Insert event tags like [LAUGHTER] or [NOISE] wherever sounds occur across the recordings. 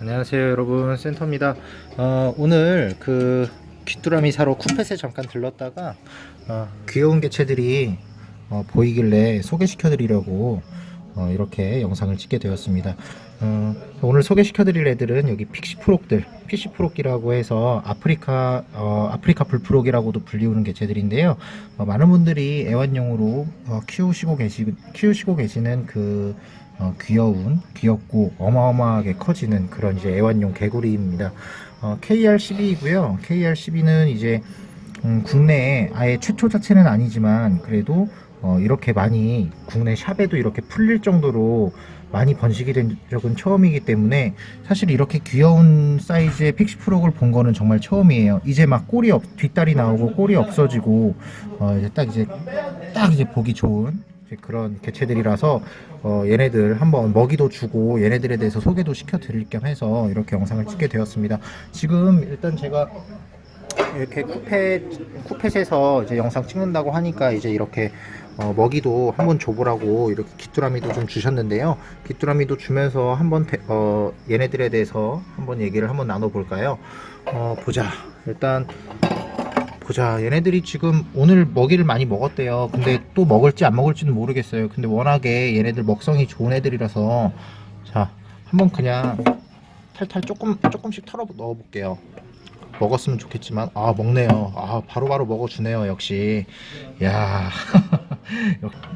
안녕하세요 여러분. 센터입니다. 어, 오늘 그 귀뚜라미 사러 쿠펫에 잠깐 들렀다가 어, 귀여운 개체들이 어, 보이길래 소개시켜 드리려고 어, 이렇게 영상을 찍게 되었습니다 어, 오늘 소개시켜 드릴 애들은 여기 픽시프록들 픽시프록이라고 해서 아프리카 어, 아프리카 불프록이라고도 불리우는 개체들인데요 어, 많은 분들이 애완용으로 어, 키우시고 계시 키우시고 계시는 그 어, 귀여운, 귀엽고 어마어마하게 커지는 그런 이제 애완용 개구리입니다. 어, KR12이고요. KR12는 이제 음, 국내에 아예 최초 자체는 아니지만 그래도 어, 이렇게 많이 국내 샵에도 이렇게 풀릴 정도로 많이 번식이 된 적은 처음이기 때문에 사실 이렇게 귀여운 사이즈의 픽시프록을 본 거는 정말 처음이에요. 이제 막 꼬리 없, 뒷다리 나오고 꼬리 없어지고 어, 이제 딱 이제 딱 이제 보기 좋은 그런 개체들이라서 어, 얘네들 한번 먹이도 주고 얘네들에 대해서 소개도 시켜 드릴 겸 해서 이렇게 영상을 찍게 되었습니다. 지금 일단 제가 이렇게 쿠펫 쿠펫에서 이제 영상 찍는다고 하니까 이제 이렇게 어, 먹이도 한번 줘보라고 이렇게 귀뚜라미도 좀 주셨는데요. 귀뚜라미도 주면서 한번 대- 어, 얘네들에 대해서 한번 얘기를 한번 나눠볼까요? 어, 보자. 일단 보자. 얘네들이 지금 오늘 먹이를 많이 먹었대요. 근데 또 먹을지 안 먹을지는 모르겠어요. 근데 워낙에 얘네들 먹성이 좋은 애들이라서 자 한번 그냥 탈탈 조금 조금씩 털어 넣어 볼게요. 먹었으면 좋겠지만. 아 먹네요. 아 바로바로 먹어주네요 역시. 야 [LAUGHS]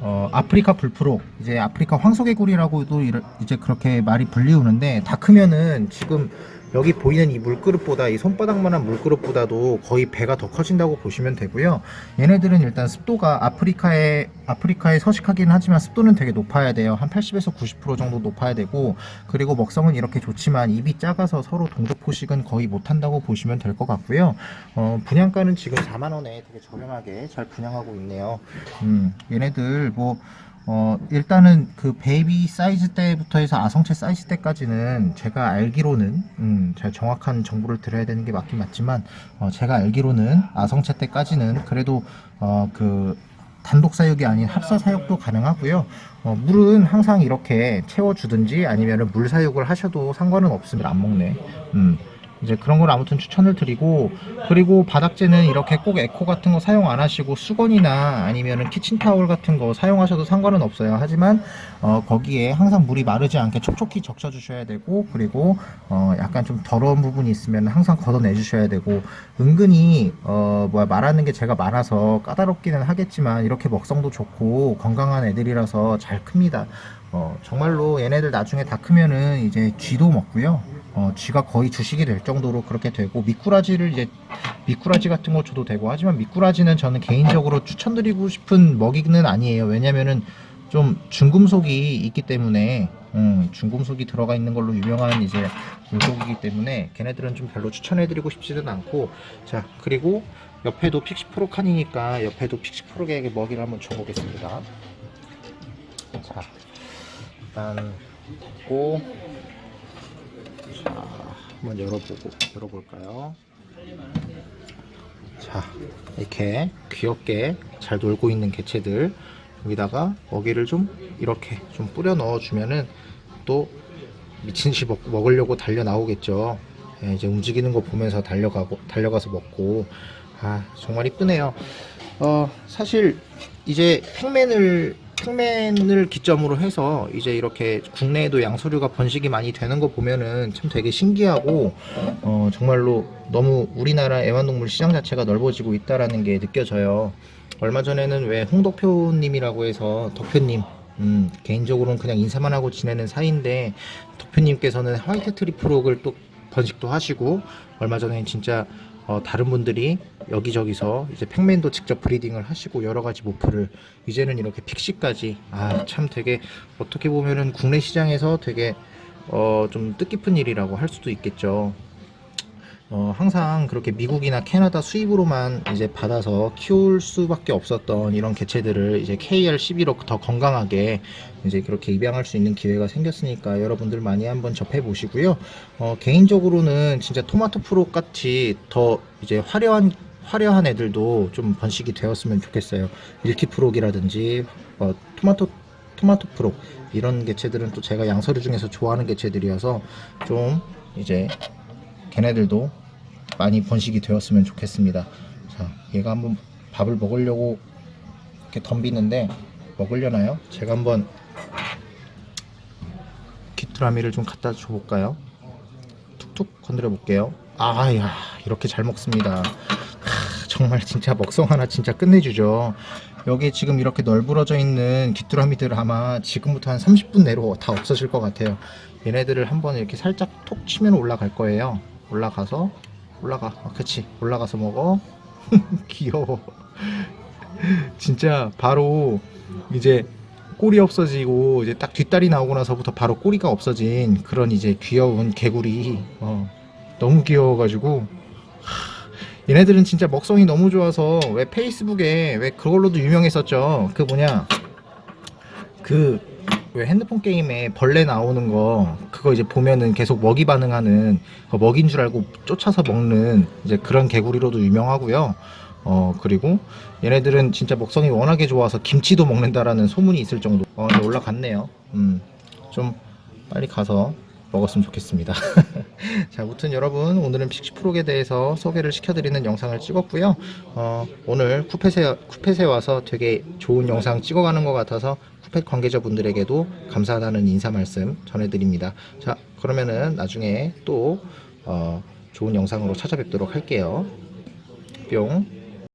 어, 아프리카 불프록 이제 아프리카 황소개구리라고도 이제 그렇게 말이 불리우는데 다 크면은 지금 여기 보이는 이 물그릇보다 이 손바닥만한 물그릇보다도 거의 배가 더 커진다고 보시면 되고요. 얘네들은 일단 습도가 아프리카에 아프리카에 서식하긴 하지만 습도는 되게 높아야 돼요. 한 80에서 90% 정도 높아야 되고 그리고 먹성은 이렇게 좋지만 입이 작아서 서로 동족 포식은 거의 못한다고 보시면 될 것 같고요. 어, 분양가는 지금 4만 원에 되게 저렴하게 잘 분양하고 있네요. 음, 얘네들 뭐 어, 일단은 그 베이비 사이즈 때부터 해서 아성체 사이즈 때까지는 제가 알기로는, 음, 제가 정확한 정보를 드려야 되는 게 맞긴 맞지만, 어, 제가 알기로는 아성체 때까지는 그래도, 어, 그, 단독 사육이 아닌 합사 사육도 가능하고요. 어, 물은 항상 이렇게 채워주든지 아니면 물 사육을 하셔도 상관은 없습니다. 안 먹네. 음. 이제 그런 걸 아무튼 추천을 드리고 그리고 바닥재는 이렇게 꼭 에코 같은 거 사용 안 하시고 수건이나 아니면은 키친타올 같은 거 사용하셔도 상관은 없어요. 하지만 어, 거기에 항상 물이 마르지 않게 촉촉히 적셔 주셔야 되고 그리고 어, 약간 좀 더러운 부분이 있으면 항상 걷어내 주셔야 되고 은근히 어, 뭐야 말하는 게 제가 많아서 까다롭기는 하겠지만 이렇게 먹성도 좋고 건강한 애들이라서 잘 큽니다. 어, 정말로 얘네들 나중에 다 크면은 이제 쥐도 먹고요. 어, 쥐가 거의 주식이 될 정도로 그렇게 되고 미꾸라지를 이제 미꾸라지 같은 거 줘도 되고 하지만 미꾸라지는 저는 개인적으로 추천드리고 싶은 먹이는 아니에요. 왜냐면은 좀 중금속이 있기 때문에 음, 중금속이 들어가 있는 걸로 유명한 이제 물고기이기 때문에 걔네들은 좀 별로 추천해드리고 싶지는 않고 자 그리고 옆에도 픽시프로 칸이니까 옆에도 픽시프로에게 먹이를 한번 줘보겠습니다. 자 일단 고 자, 한번 열어보고 열어볼까요? 자, 이렇게 귀엽게 잘 놀고 있는 개체들 여기다가 먹이를 좀 이렇게 좀 뿌려 넣어 주면은 또 미친 듯이 먹, 먹으려고 달려 나오겠죠. 예, 이제 움직이는 거 보면서 달려가고 달려가서 먹고 아 정말 이쁘네요. 어 사실 이제 팩맨을 팩맨을 기점으로 해서 이제 이렇게 국내에도 양서류가 번식이 많이 되는 거 보면은 참 되게 신기하고 어 정말로 너무 우리나라 애완동물 시장 자체가 넓어지고 있다라는 게 느껴져요. 얼마 전에는 왜 홍덕표님이라고 해서 덕표님 음, 개인적으로는 그냥 인사만 하고 지내는 사이인데 덕표님께서는 화이트 트리프록을 또 번식도 하시고 얼마 전에 진짜 어, 다른 분들이 여기저기서 이제 팩맨도 직접 브리딩을 하시고 여러 가지 모프를 이제는 이렇게 픽시까지 아 참 되게 어떻게 보면은 국내 시장에서 되게 어, 좀 뜻깊은 일이라고 할 수도 있겠죠. 어, 항상 그렇게 미국이나 캐나다 수입으로만 이제 받아서 키울 수밖에 없었던 이런 개체들을 이제 KR12로 더 건강하게 이제 그렇게 입양할 수 있는 기회가 생겼으니까 여러분들 많이 한번 접해 보시고요. 어, 개인적으로는 진짜 토마토 프로 같이 더 이제 화려한 화려한 애들도 좀 번식이 되었으면 좋겠어요. 밀키 프록이라든지 어, 토마토 토마토 프로 이런 개체들은 또 제가 양서류 중에서 좋아하는 개체들이어서 좀 이제 걔네들도 많이 번식이 되었으면 좋겠습니다. 자, 얘가 한번 밥을 먹으려고 이렇게 덤비는데 먹으려나요? 제가 한번 귀뚜라미를 좀 갖다 줘볼까요? 툭툭 건드려 볼게요. 아야 이렇게 잘 먹습니다. 하, 정말 진짜 먹성 하나 진짜 끝내주죠. 여기 지금 이렇게 널브러져 있는 귀뚜라미들 아마 지금부터 한 30분 내로 다 없어질 것 같아요. 얘네들을 한번 이렇게 살짝 톡 치면 올라갈 거예요. 올라가서 올라가. 아, 그치. 올라가서 먹어. [LAUGHS] 귀여워. [LAUGHS] 진짜 바로 이제 꼬리 없어지고 이제 딱 뒷다리 나오고 나서부터 바로 꼬리가 없어진 그런 이제 귀여운 개구리 어, 너무 귀여워가지고 하, 얘네들은 진짜 먹성이 너무 좋아서 왜 페이스북에 왜 그걸로도 유명했었죠 그 뭐냐 그 왜 핸드폰 게임에 벌레 나오는 거 그거 이제 보면은 계속 먹이 반응하는 그 먹인 줄 알고 쫓아서 먹는 이제 그런 개구리로도 유명하고요 어 그리고 얘네들은 진짜 먹성이 워낙에 좋아서 김치도 먹는다라는 소문이 있을 정도. 어, 올라갔네요. 음, 좀 빨리 가서 먹었으면 좋겠습니다. [LAUGHS] 자, 아무튼 여러분 오늘은 픽시 프로에 대해서 소개를 시켜드리는 영상을 찍었고요. 어, 오늘 쿠펫에 쿠펫에 와서 되게 좋은 영상 찍어가는 것 같아서 쿠펫 관계자분들에게도 감사하다는 인사 말씀 전해드립니다. 자, 그러면은 나중에 또 어, 좋은 영상으로 찾아뵙도록 할게요. 뿅.